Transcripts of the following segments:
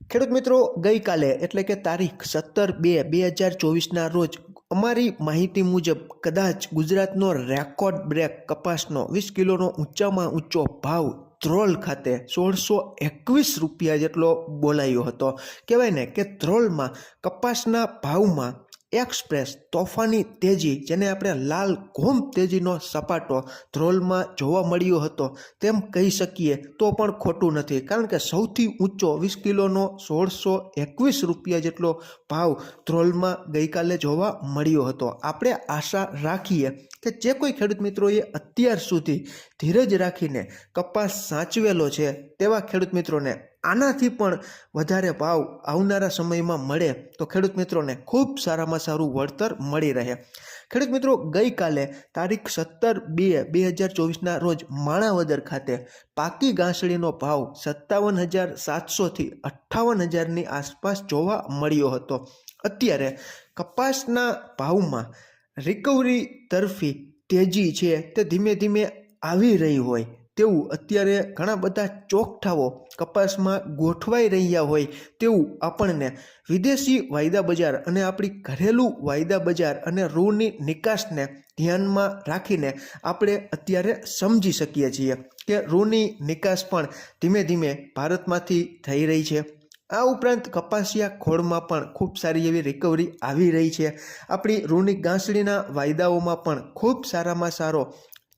ખેડૂત મિત્રો, ગઈકાલે એટલે કે તારીખ સત્તર બે બે હજાર ચોવીસના રોજ અમારી માહિતી મુજબ કદાચ ગુજરાતનો રેકોર્ડ બ્રેક કપાસનો વીસ કિલોનો ઊંચામાં ઊંચો ભાવ ધ્રોલ ખાતે સોળસો એકવીસ રૂપિયા જેટલો બોલાયો હતો. કહેવાય ને કે ધ્રોલમાં કપાસના ભાવમાં એક્સપ્રેસ તોફાની તેજી, જેને આપણે લાલ ઘોમ તેજીનો સપાટો ધ્રોલમાં જોવા મળ્યો હતો, તેમ કહી શકીએ તો પણ ખોટું નથી. કારણ કે સૌથી ઊંચો વીસ કિલોનો સોળસો એકવીસ રૂપિયા જેટલો ભાવ ધ્રોલમાં ગઈકાલે જોવા મળ્યો હતો. આપણે આશા રાખીએ કે જે કોઈ ખેડૂત મિત્રોએ અત્યાર સુધી ધીરજ રાખીને કપાસ સાચવેલો છે, તેવા ખેડૂત મિત્રોને આનાથી પણ વધારે ભાવ આવનારા સમયમાં મળે તો ખેડૂત મિત્રોને ખૂબ સારામાં સારું વળતર મળી રહે. ખેડૂત મિત્રો, ગઈકાલે તારીખ સત્તર બે બે હજાર ચોવીસના રોજ માણાવદર ખાતે પાકી ઘાસળીનો ભાવ સત્તાવન હજાર સાતસોથી અઠ્ઠાવન હજારની આસપાસ જોવા મળ્યો હતો. અત્યારે કપાસના ભાવમાં રિકવરી તરફી તેજી છે તે ધીમે ધીમે આવી રહી હોય. તેવું અત્યારે ઘણા બધા ચોકઠાઓ કપાસમાં ગોઠવાઈ રહ્યા હોય તેવું આપણને વિદેશી વાયદા બજાર અને આપણી ઘરેલું વાયદા બજાર અને રૂની નિકાસને ધ્યાનમાં રાખીને આપણે અત્યારે સમજી શકીએ છીએ કે રૂની નિકાસ પણ ધીમે ધીમે ભારતમાંથી થઈ રહી છે. આ ઉપરાંત કપાસિયા ખોળમાં પણ ખૂબ સારી એવી રિકવરી આવી રહી છે. આપણી રૂની ગાંસડીના વાયદાઓમાં પણ ખૂબ સારામાં સારો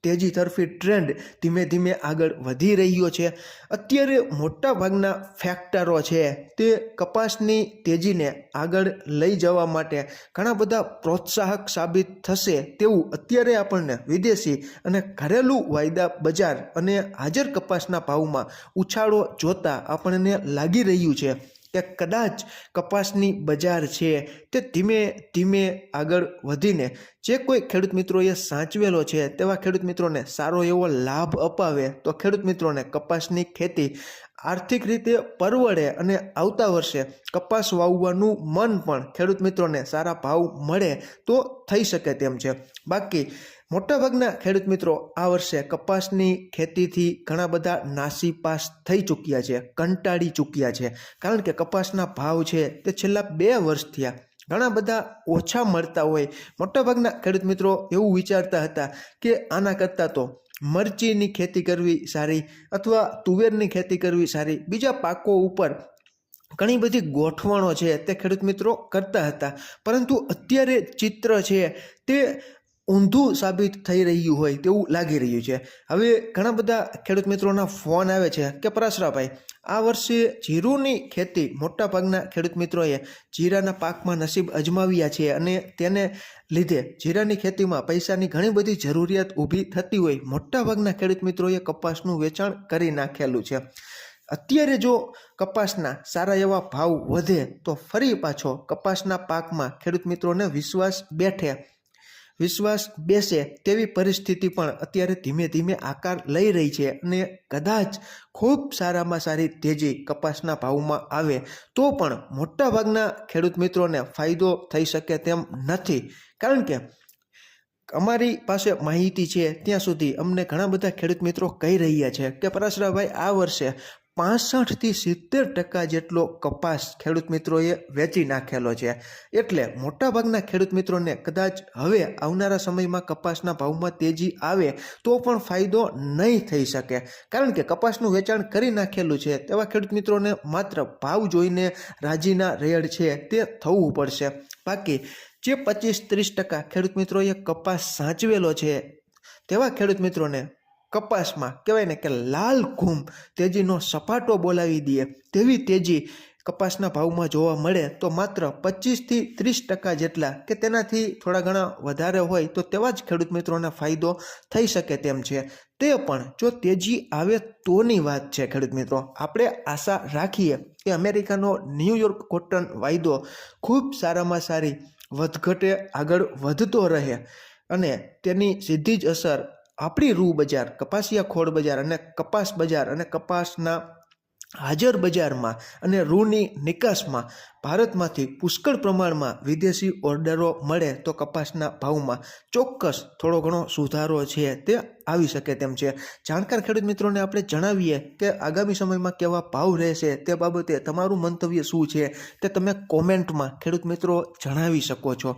તેજી તરફી ટ્રેન્ડ ધીમે ધીમે આગળ વધી રહ્યો છે. અત્યારે મોટા ભાગના ફેક્ટરો છે તે કપાસની તેજીને આગળ લઈ જવા માટે ઘણા બધા પ્રોત્સાહક સાબિત થશે તેવું અત્યારે આપણને વિદેશી અને ઘરેલું વાયદા બજાર અને હાજર કપાસના ભાવમાં ઉછાળો જોતા આપણને લાગી રહ્યું છે. કે કદાચ કપાસની બજાર છે તે ધીમે ધીમે આગળ વધીને જે કોઈ ખેડૂત મિત્રોએ સાચવેલો છે તેવા ખેડૂત મિત્રોને સારો એવો લાભ અપાવે તો ખેડૂત મિત્રોને કપાસની ખેતી આર્થિક રીતે પરવડે અને આવતા વર્ષે કપાસ વાવવાનું મન પણ ખેડૂત મિત્રોને સારા ભાવ મળે તો થઈ શકે તેમ છે. બાકી મોટાભાગના ખેડૂત મિત્રો આ વર્ષે કપાસની ખેતીથી ઘણા બધા નાસીપાસ થઈ ચૂક્યા છે, કંટાળી ચૂક્યા છે. કારણ કે કપાસના ભાવ છે તે છેલ્લા બે વર્ષ થયા. ઘણા બધા ઓછા મળતા હોય. મોટાભાગના ખેડૂત મિત્રો એવું વિચારતા હતા કે આના કરતાં તો મરચીની ખેતી કરવી સારી અથવા તુવેરની ખેતી કરવી સારી. બીજા પાકો ઉપર ઘણી બધી ગોઠવણો છે તે ખેડૂત મિત્રો કરતા હતા. પરંતુ અત્યારે ચિત્ર છે તે ઊંધું સાબિત થઈ રહ્યું હોય તેવું લાગી રહ્યું છે. હવે ઘણા બધા ખેડૂત મિત્રોના ફોન આવે છે કે પરાશરાભાઈ, આ વર્ષે જીરુની ખેતી મોટાભાગના ખેડૂત મિત્રોએ જીરાના પાકમાં નસીબ અજમાવ્યા છે અને તેને લીધે જીરાની ખેતીમાં પૈસાની ઘણી બધી જરૂરિયાત ઊભી થતી હોય મોટાભાગના ખેડૂત મિત્રોએ કપાસનું વેચાણ કરી નાખેલું છે. અત્યારે જો કપાસના સારા એવા ભાવ વધે તો ફરી પાછો કપાસના પાકમાં ખેડૂત મિત્રોને વિશ્વાસ બેઠે વિશ્વાસ બેસે તેવી પરિસ્થિતિ પણ અત્યારે ધીમે ધીમે આકાર લઈ રહી છે અને કદાચ ખૂબ સારામાં સારી તેજી કપાસના ભાવમાં આવે તો પણ મોટાભાગના ખેડૂત મિત્રોને ફાયદો થઈ શકે તેમ નથી. કારણ કે અમારી પાસે માહિતી છે ત્યાં સુધી અમને ઘણા બધા ખેડૂત મિત્રો કહી રહ્યા છે કે પરાશરાભાઈ, આ વર્ષે પાસઠથી સિત્તેર ટકા જેટલો કપાસ ખેડૂત મિત્રોએ વેચી નાખેલો છે. એટલે મોટાભાગના ખેડૂત મિત્રોને કદાચ હવે આવનારા સમયમાં કપાસના ભાવમાં તેજી આવે તો પણ ફાયદો નહીં થઈ શકે. કારણ કે કપાસનું વેચાણ કરી નાખેલું છે તેવા ખેડૂત મિત્રોને માત્ર ભાવ જોઈને રાજીના રેડ છે તે થવું પડશે. બાકી જે પચીસ ત્રીસ ટકા ખેડૂત મિત્રોએ કપાસ સાચવેલો છે તેવા ખેડૂત મિત્રોને કપાસમાં કહેવાય ને કે લાલ ઘૂમ તેજીનો સપાટો બોલાવી દે તેવી તેજી કપાસના ભાવમાં જોવા મળે તો માત્ર પચીસથી ત્રીસ ટકા જેટલા કે તેનાથી થોડા ઘણા વધારે હોય તો તેવા જ ખેડૂત મિત્રોને ફાયદો થઈ શકે તેમ છે. તે પણ જો તેજી આવે તોની વાત છે ખેડૂત મિત્રો. આપણે આશા રાખીએ કે અમેરિકાનો ન્યૂયોર્ક કોટન વાયદો ખૂબ સારામાં સારી વધઘટે આગળ વધતો રહે અને તેની સીધી જ અસર આપણી રૂ બજાર, કપાસિયા ખોળ બજાર અને કપાસ બજાર અને કપાસના હાજર બજારમાં અને રૂની નિકાસમાં ભારતમાંથી પુષ્કળ પ્રમાણમાં વિદેશી ઓર્ડરો મળે તો કપાસના ભાવમાં ચોક્કસ થોડો ઘણો સુધારો છે તે આવી શકે તેમ છે. જાણકાર ખેડૂત મિત્રોને આપણે જણાવીએ કે આગામી સમયમાં કેવા ભાવ રહેશે તે બાબતે તમારું મંતવ્ય શું છે તે તમે કોમેન્ટમાં ખેડૂત મિત્રો જણાવી શકો છો.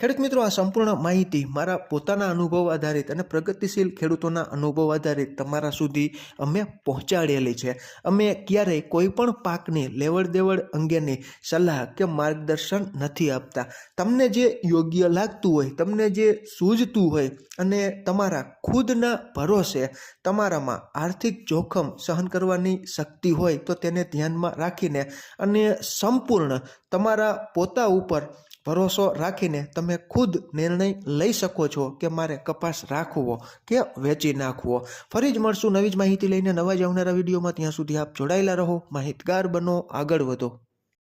ખેડૂત મિત્રો, આ સંપૂર્ણ માહિતી મારા પોતાના અનુભવ આધારિત અને પ્રગતિશીલ ખેડૂતોના અનુભવ આધારિત તમારા સુધી અમે પહોંચાડેલી છે. અમે ક્યારેય કોઈ પણ પાકની લેવડ દેવડ અંગેની સલાહ કે માર્ગદર્શન નથી આપતા. તમને જે યોગ્ય લાગતું હોય, તમને જે સૂઝતું હોય અને તમારા ખુદના ભરોસે તમારામાં આર્થિક જોખમ સહન કરવાની શક્તિ હોય તો તેને ધ્યાનમાં રાખીને અને સંપૂર્ણ તમારા પોતા ઉપર ભરોસો રાખીને તમે ખુદ નિર્ણય લઈ શકો છો કે મારે કપાસ રાખવો કે વેચી નાખવો. ફરી જ મળશું નવી જ માહિતી લઈને નવા જ આવનારા વિડીયોમાં. ત્યાં સુધી આપ જોડાયેલા રહો. માહિતગાર બનો, આગળ વધો.